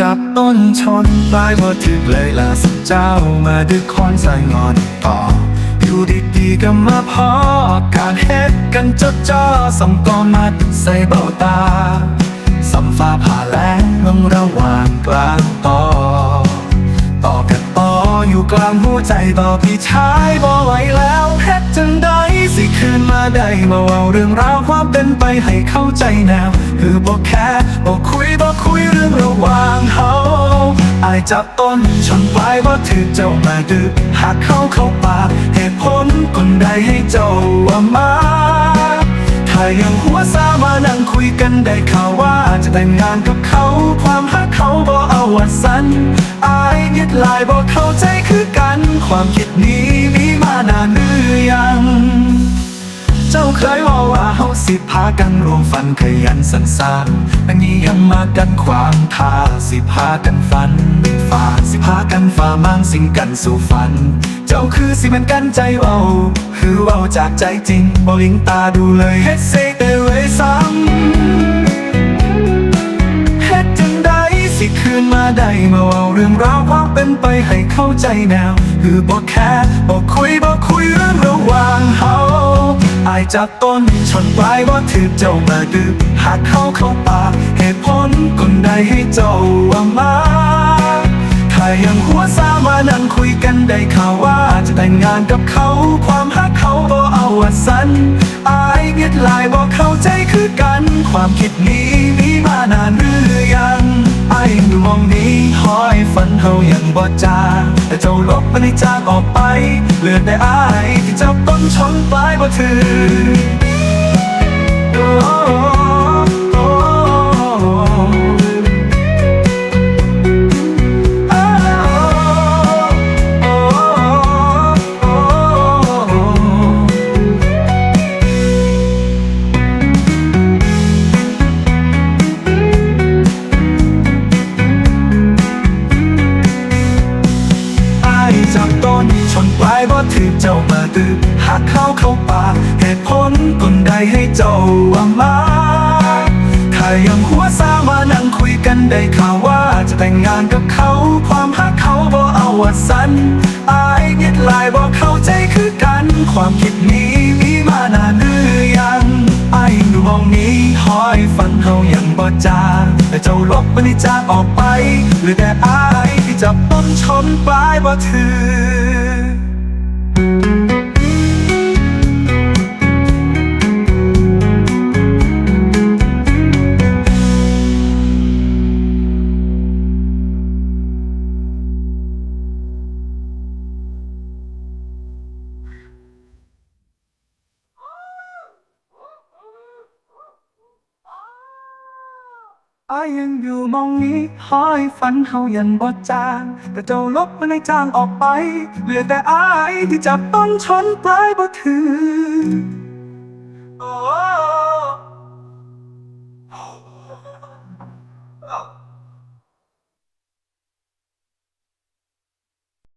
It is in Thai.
จับต้นชนปลายบ่ถึกเลยล่ะสเจ้ามาดึกคอนใส่งอนต่ออยู่ดีๆก็มาพอการเฮ็ดกันจดจ้อสำกอมาใส่เบ้าตาสัมฟ้าผ่าแล้งลงระหว่างกลางต่อ ต่อกันต่ออยู่กลางหัวใจต่อพี่ชายบ่ไหวแล้วเฮ็ดจังใด สิคืนมาได้มาเว้าเรื่องราวความเป็นไปให้เข้าใจแนวคือบ่แค่บ่คุยบ่คุยเรื่องระหว่างเฮาอายจับต้นชนปลายบ่ถือเจ้ามาดึกหากเข้าเข้าปากเหตุผลคนใดให้เจ้าว่ามาถ้ายังหัวซามานั่งคุยกันได้ข่าวว่าจะแต่งงานกับเขาความฮักเขาบ่เอาวัดสันอายยึดลายบ่เข้าใจคือกัน ความคิดนี้มีมานานหรือยัง จ้าเคยว่าว่าเฮาสิพากันรวมฝันขยันสันสานอันนี้ยังมากันขวางทาสิพากันฝันฝ่าสิพากันฝ่ามั่งสิ่งกันสู่ฝัน เจ้าคือสิเป็นกันใจเว้าคือเว้าจากใจจริงบ่ลิงตาดูเลยเฮ็ดเซเตเวยซ้ำเฮ็ดจังใดสิคืนมาได้มาเว้าเรื่องราวความเป็นไปให้เข้าใจแนว คือบอกแค่บอกคุยบอกคุยเรื่องระหว่าง จากต้นชนปลายว่าถือเจ้ามาดึกหากเข้าเข้าปากเหตุผลคนใดให้เจ้าว่ามาถ้ายังหัวซามานั่งคุยกันได้ข่าวว่าจะแต่งงานกับเขา ความฮักเขาบ่เอาว่าสันอายเงียดลายบ่เข้าใจคือกัน ความคิดนี้มี มองนี้หอยฝันเฮายังบ่จางแต่เจ้าลบมันให้จางออกไป เลือดได้อายที่เจ้าต้นชนปลายบ่ถือ อายจากต้นชนปลายบ่ถือเจ้ามาดื้อหากเข้าเข้าปากเหตุผลคนใดให้เจ้าว่ามาถ้ายังหัวซามานั่งคุยกันได้ข่าวว่าจะแต่งงานกับเขา ความฮักเขาบ่เอาว่าสันอายยึดลายบ่เข้าใจคือกัน ความคิดนี้มีมานานหรือยังไอายยังดูมองนี้หอยฝันเฮายังบ่จาแต่เจ้าลบมันให้จาออกไปเหลือแต่อาย จับต้นชนปลายบ่ถือ อายังอยู่มองนี้หอยฝันเขายันบดจาง แต่เจ้าลบมันในจางออกไป เหลือแต่อายที่จับต้นชนปลายบ่ถือ